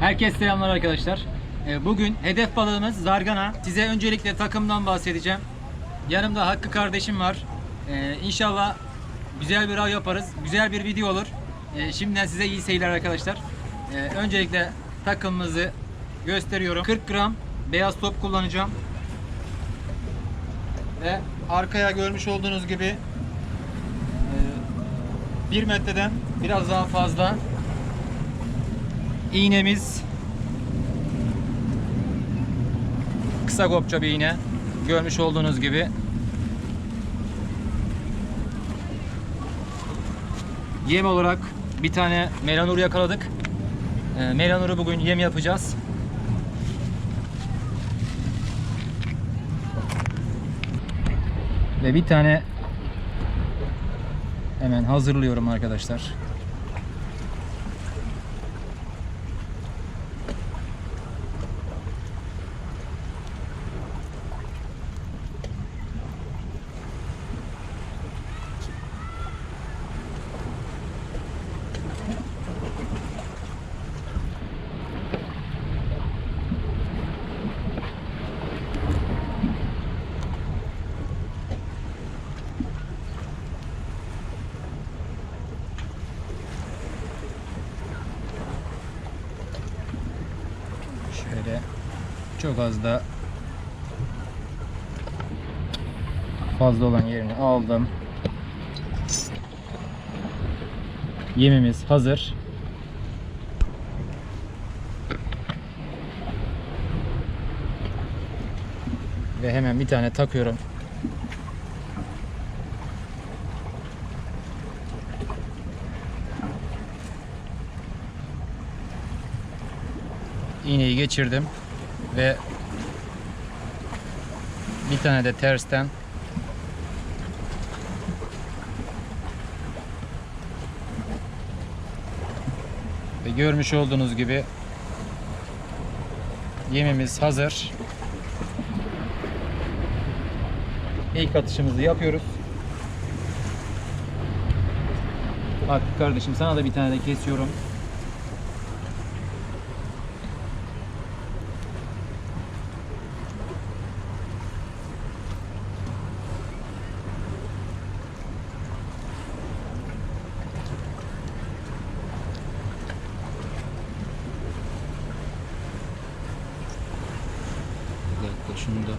Herkese selamlar arkadaşlar. Ee, Bugün hedef balığımız zargana. Size öncelikle takımdan bahsedeceğim. Yanımda Hakkı kardeşim var. Ee, İnşallah güzel bir av yaparız. Güzel bir video olur. Ee, Şimdiden size iyi seyirler arkadaşlar. Öncelikle takımımızı gösteriyorum. 40 gram beyaz top kullanacağım. Ve arkaya görmüş olduğunuz gibi 1 metreden biraz daha fazla iğnemiz. Kısa kopça bir iğne. Görmüş olduğunuz gibi. Yem olarak bir tane melanur yakaladık. Ee, melanuru bugün yem yapacağız. Ve bir tane hemen hazırlıyorum arkadaşlar Şöyle çok az da fazla olan yerini aldım. Yemimiz hazır. Ve hemen bir tane takıyorum. iğneyi geçirdim ve bir tane de tersten ve görmüş olduğunuz gibi yemimiz hazır. İlk atışımızı yapıyoruz. Bak kardeşim sana da bir tane de kesiyorum. Bir dakika şunu da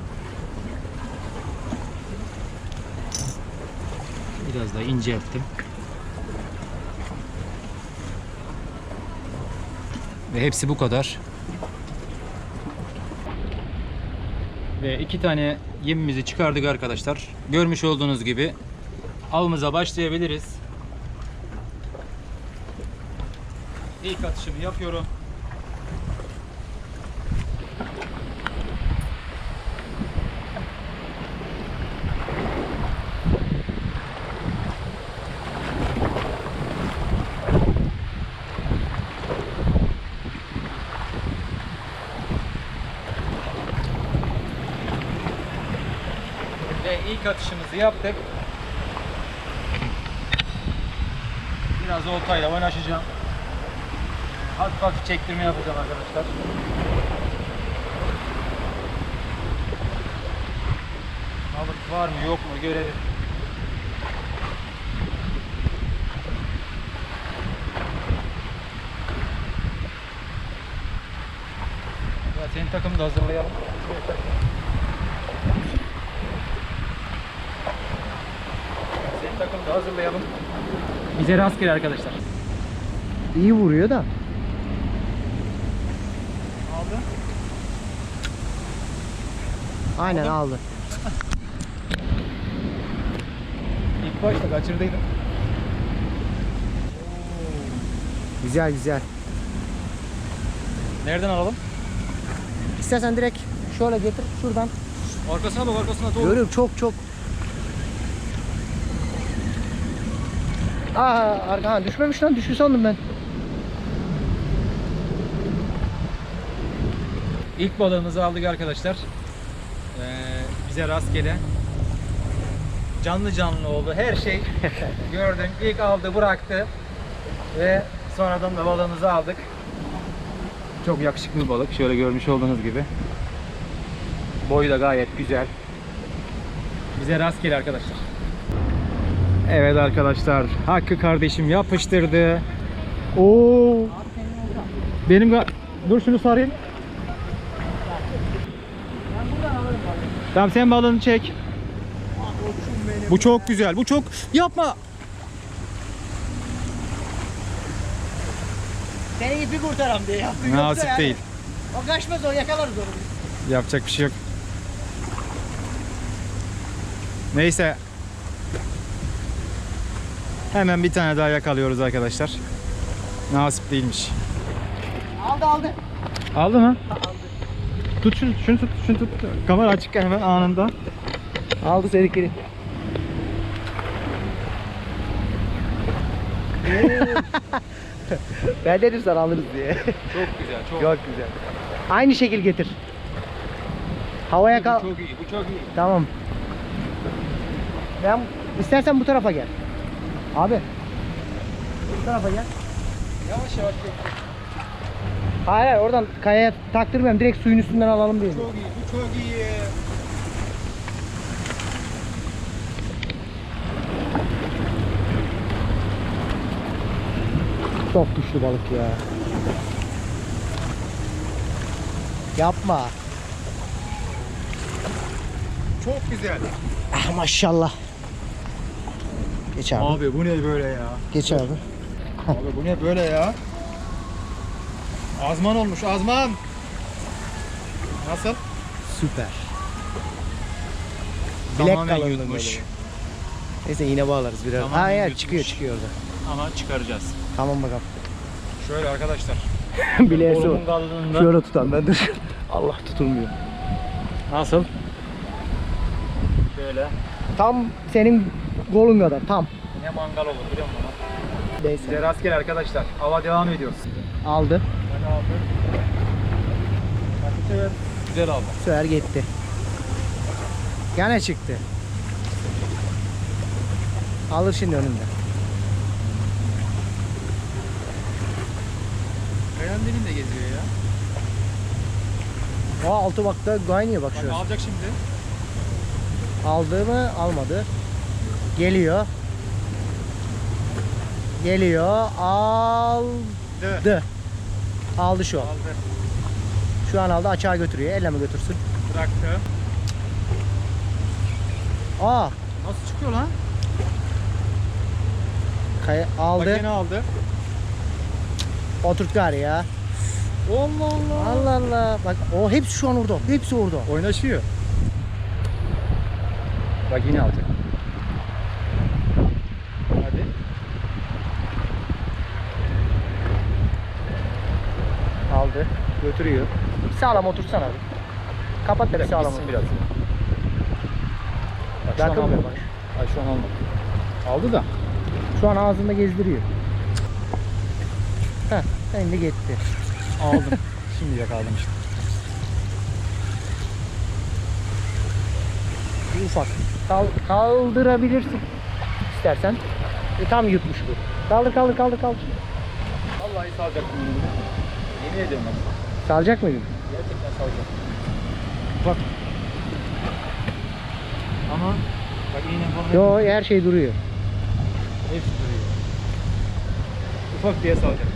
biraz daha incelttim. Ve hepsi bu kadar. Ve iki tane yemimizi çıkardık arkadaşlar. Görmüş olduğunuz gibi avımıza başlayabiliriz. İlk atışımı yapıyorum. İlk atışımızı yaptık. Biraz oltayla oynaşacağım. Hafif hafif çektirme yapacağım arkadaşlar. Balık var mı yok mu görelim. Ya senin takımı da hazırlayalım. Senin takımı da hazırlayalım. Bize rastgele arkadaşlar. İyi vuruyor da. Aldı. Aynen aldı. İlk başta kaçırdıydım. Güzel güzel. Nereden alalım? İstersen direkt şöyle getir şuradan. Arkasına bak arkasına doğru. Görüyorum çok çok. Aa arka ha, düşmemiş lan düştü sandım ben. İlk balığımızı aldık arkadaşlar. Ee, bize rastgele. Canlı canlı oldu. Her şey gördüm. İlk aldı bıraktı. Ve sonradan da balığımızı aldık. Çok yakışıklı bir balık. Şöyle görmüş olduğunuz gibi. Boyu da gayet güzel. Bize rastgele arkadaşlar. Evet arkadaşlar. Hakkı kardeşim yapıştırdı. Oo. Benim Dur şunu sarayım. Tamam sen balığını çek. Bu çok güzel. Bu çok yapma. Seni ipi kurtaram diye yaptım. Nasip yani değil. O kaçmaz o yakalarız onu. Yapacak bir şey yok. Neyse. Hemen bir tane daha yakalıyoruz arkadaşlar. Nasip değilmiş. Aldı aldı. Aldı mı? Tut şunu, şunu tut, şunu tut. Kamera açık hemen anında. Aldı seninkini. ben dedim sana alırız diye. Çok güzel, çok. Çok güzel. Aynı şekil getir. Havaya kal. çok iyi, bu çok iyi. Tamam. Ben istersen bu tarafa gel. Abi. Bu tarafa gel. Yavaş yavaş Hayır hayır oradan kayaya taktırmıyorum. Direkt suyun üstünden alalım diye. Çok iyi, bu çok iyi. Çok güçlü balık ya. Yapma. Çok güzel. Ah maşallah. Geç abi. Abi bu ne böyle ya? Geç abi. Abi bu ne böyle ya? Azman olmuş, azman. Nasıl? Süper. Bilek Tamamen kalınlığı yutmuş. böyle. Neyse yine bağlarız biraz. Tamamen ha ya yutmuş. çıkıyor çıkıyor orada. Ama çıkaracağız. Tamam bakalım. Şöyle arkadaşlar. Bileğe su. Kolumun kalınlığında. Şöyle tutan ben dur. Allah tutulmuyor. Nasıl? Şöyle. Tam senin golun kadar tam. Ne mangal olur biliyor musun? Neyse. Size rastgele arkadaşlar. Hava devam ediyoruz. Aldı. Ben aldım. Evet. Güzel aldı. Sefer gitti. Gene çıktı. Alır şimdi önümde. Kayan de geziyor ya. O altı bakta kaynıyor bak Bak şurası. alacak şimdi. Aldı mı? Almadı. Geliyor. Geliyor. Aldı. Aldı şu an. Aldı. Şu an aldı. Açığa götürüyor. Elle mi götürsün? Bıraktı. Aa. Nasıl çıkıyor lan? Kaya, Bak aldı. yine aldı. Oturt gari ya. Allah Allah. Allah Allah. Bak o hepsi şu an orada. Hepsi orada. Oynaşıyor. Bak yine aldı. Hadi. Aldı. Götürüyor. Sağlam otursana abi. Kapat bir sağlam otur. biraz. Bak şu an Yakınmıyor almadı. bak. Ay şu an almadı. Aldı da. Şu an ağzında gezdiriyor. Heh, şimdi gitti. Aldım. Şimdi yakaladım işte. Ufak. Kal, kaldırabilirsin. İstersen. E, tam yutmuş bu. Kaldır kaldır kaldır kaldır. Vallahi salacaktım bunu. Yemin ediyorum bak. Salacak mıydın? Gerçekten salacağım. Bak. Ama bak iğne falan Yo her şey duruyor. hepsi duruyor. Ufak diye salacağım.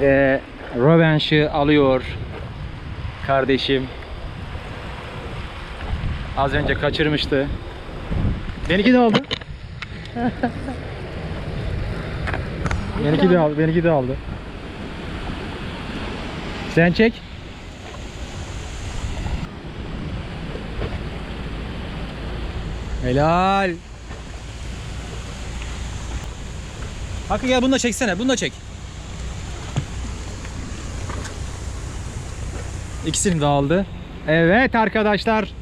Ve rövanşı alıyor kardeşim. Az önce kaçırmıştı. Benimki de aldı. benimki de aldı. Benimki de aldı. Sen çek. Helal. Hakkı gel bunu da çeksene. Bunu da çek. İkisini de aldı. Evet arkadaşlar.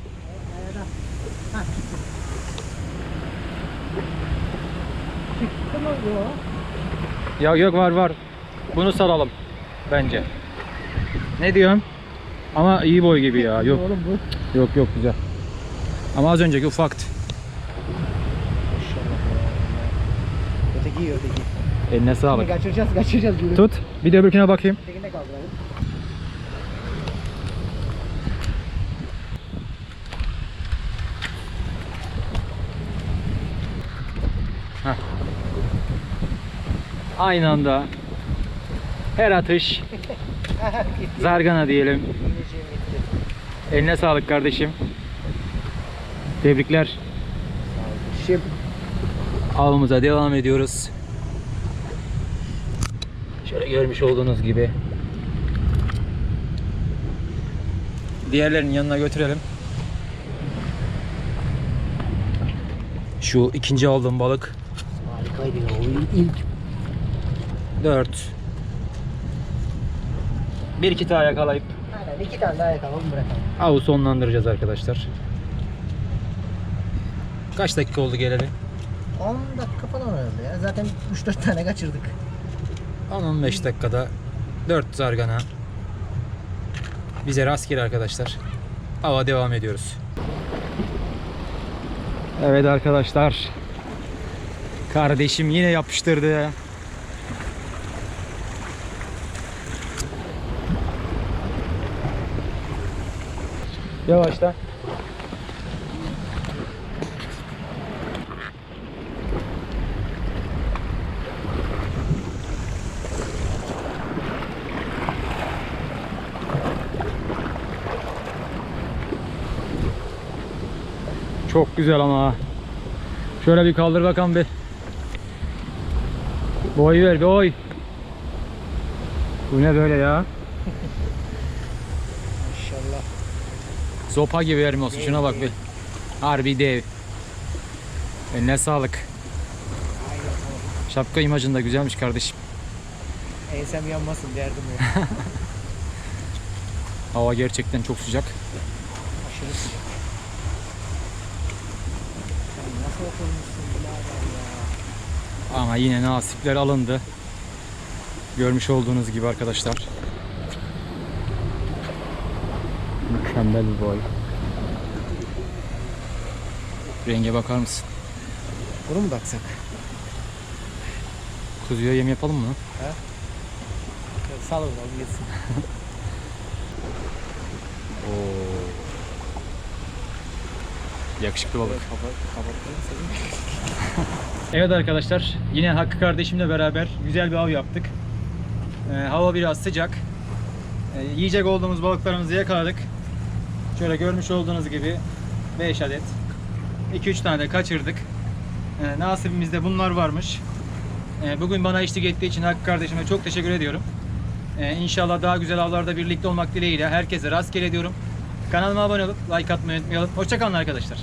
Ya yok var var. Bunu salalım bence. Ne diyorsun? Ama iyi boy gibi ya. Yok Oğlum bu. yok yok güzel. Ama az önceki ufaktı. Öteki iyi öteki. Eline sağlık. Kaçıracağız kaçıracağız. Tut. Bir de öbürküne bakayım. Aynı anda her atış zargana diyelim. Eline sağlık kardeşim. Tebrikler. Şimdi Avımıza devam ediyoruz. Şöyle görmüş olduğunuz gibi. Diğerlerinin yanına götürelim. Şu ikinci aldığım balık harikaydı ya. O ilk 4. Bir iki daha yakalayıp Aynen iki tane daha yakalım bırakalım. avı sonlandıracağız arkadaşlar. Kaç dakika oldu geleli? 10 dakika falan herhalde ya. Zaten 3-4 tane kaçırdık. 10-15 dakikada 4 zargana. Bize rastgele arkadaşlar. Hava devam ediyoruz. Evet arkadaşlar. Kardeşim yine yapıştırdı. Yavaşla. Çok güzel ama. Şöyle bir kaldır bakalım bir. Boy ver boy. Bu ne böyle ya? Maşallah. Zopa gibi vermiyorsun. Şuna bak bir. Harbi dev. Eline sağlık. Şapka imajın da güzelmiş kardeşim. Ensem yanmasın derdim ya. Hava gerçekten çok sıcak. Aşırı sıcak. Sen nasıl oturmuşsun birader ya? Ama yine nasipler alındı. Görmüş olduğunuz gibi arkadaşlar. Mükemmel bir boy. Renge bakar mısın? Bunu mu baksak? Kuzuya yem yapalım mı? Sal bakalım gitsin. Oo. Yakışıklı balık. Evet arkadaşlar yine Hakkı kardeşimle beraber güzel bir av yaptık. Ee, hava biraz sıcak. Ee, yiyecek olduğumuz balıklarımızı yakaladık. Şöyle görmüş olduğunuz gibi 5 adet. 2-3 tane de kaçırdık. Ee, nasibimizde bunlar varmış. Ee, bugün bana eşlik ettiği için Hakkı kardeşime çok teşekkür ediyorum. Ee, inşallah daha güzel avlarda birlikte olmak dileğiyle herkese rastgele ediyorum. Kanalıma abone olup like atmayı unutmayalım. Hoşçakalın arkadaşlar.